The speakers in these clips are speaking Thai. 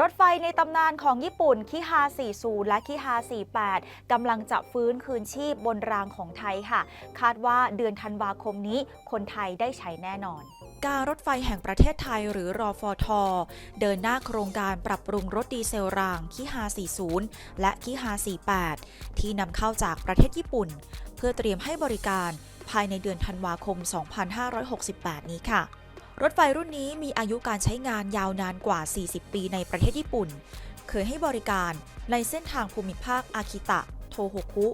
รถไฟในตำนานของญี่ปุ่นคิฮา 40 และคิฮา 48 กำลังจะฟื้นคืนชีพบนรางของไทยค่ะ คาดว่าเดือนธันวาคมนี้คนไทยได้ใช้แน่นอน การรถไฟแห่งประเทศไทยหรือรอฟอทเดินหน้าโครงการปรับปรุงรถดีเซลรางคิฮา 40 และคิฮา 48 ที่นำเข้าจากประเทศญี่ปุ่น เพื่อเตรียมให้บริการภายในเดือนธันวาคม 2568 นี้ค่ะ รถไฟรุ่นนี้มีอายุการใช้งานยาวนานกว่า 40 ปีในประเทศญี่ปุ่น เคยให้บริการในเส้นทางภูมิภาคอากิตะ โทโฮคุ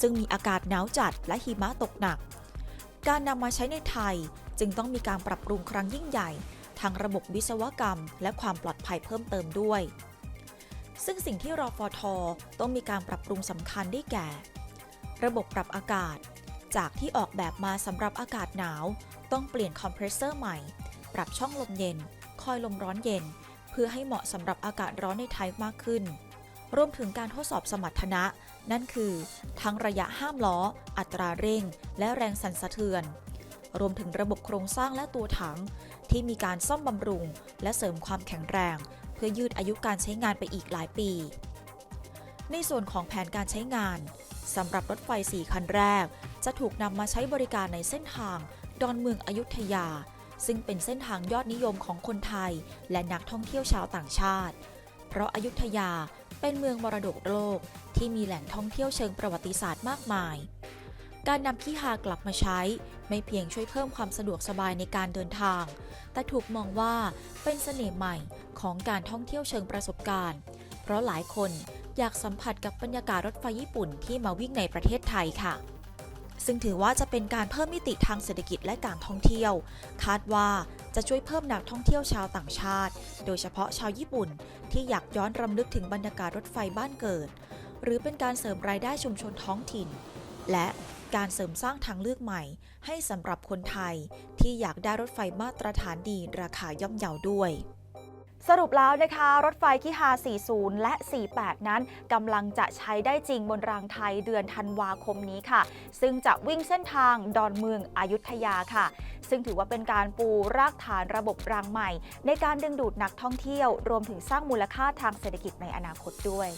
ซึ่งมีอากาศหนาวจัดและหิมะตกหนัก การนำมาใช้ในไทยจึงต้องมีการปรับปรุงครั้งยิ่งใหญ่ ทางระบบวิศวกรรม และความปลอดภัยเพิ่มเติมด้วย ซึ่งสิ่งที่รอฟอทอต้องมีการปรับปรุงสำคัญได้แก่ ระบบปรับอากาศ จากที่ออกแบบมาสำหรับอากาศหนาว ต้องเปลี่ยนคอมเพรสเซอร์ใหม่ ปรับช่องลมเย็น คอยลมร้อนเย็น เพื่อให้เหมาะสำหรับอากาศร้อนในไทยมากขึ้น รวมถึงการทดสอบสมรรถนะ นั่นคือ ทั้งระยะห้ามล้อ อัตราเร่ง และแรงสั่นสะเทือน รวมถึงระบบโครงสร้างและตัวถัง ที่มีการซ่อมบำรุง และเสริมความแข็งแรง เพื่อยืดอายุการใช้งานไปอีกหลายปี ในส่วนของแผนการใช้งานสำหรับรถไฟ 4 คันแรก จะถูกนำมาใช้บริการในเส้นทาง ดอนเมืองอยุธยา ซึ่งเป็นเส้นทางยอดนิยมของคนไทย และนักท่องเที่ยวชาวต่างชาติ เพราะอายุธยาเป็นเมืองมรดกโลกที่มีแหล่งท่องเที่ยวเชิงประวัติศาสตร์มากมาย การนำขี้ฮากลับมาใช้ ไม่เพียงช่วยเพิ่มความสะดวกสบายในการเดินทาง แต่ถูกมองว่าเป็นเสน่ห์ใหม่ของการท่องเที่ยวเชิงประสบการณ์ เพราะหลายคนอยากสัมผัสกับบรรยากาศรถไฟญี่ปุ่นที่มาวิ่งในประเทศไทยค่ะ ซึ่งถือว่าจะเป็นการเพิ่มมิติทางเศรษฐกิจและการท่องเที่ยว คาดว่าจะช่วยเพิ่มนักท่องเที่ยวชาวต่างชาติ โดยเฉพาะชาวญี่ปุ่น ที่อยากย้อนรำลึกถึงบรรยากาศรถไฟบ้านเกิด หรือเป็นการเสริมรายได้ชุมชนท้องถิ่น และการเสริมสร้างทางเลือกใหม่ ให้สำหรับคนไทยที่อยากได้รถไฟมาตรฐานดีราคาย่อมเยาด้วย สรุปแล้วนะคะรถไฟคิฮา 40 และ 48 นั้นกำลังจะใช้ได้จริงบนรางไทยเดือนธันวาคมนี้ค่ะ ซึ่งจะวิ่งเส้นทางดอนเมืองอยุธยาค่ะ ซึ่งถือว่าเป็นการปูรากฐานระบบรางใหม่ ในการดึงดูดนักท่องเที่ยว รวมถึงสร้างมูลค่าทางเศรษฐกิจในอนาคตด้วย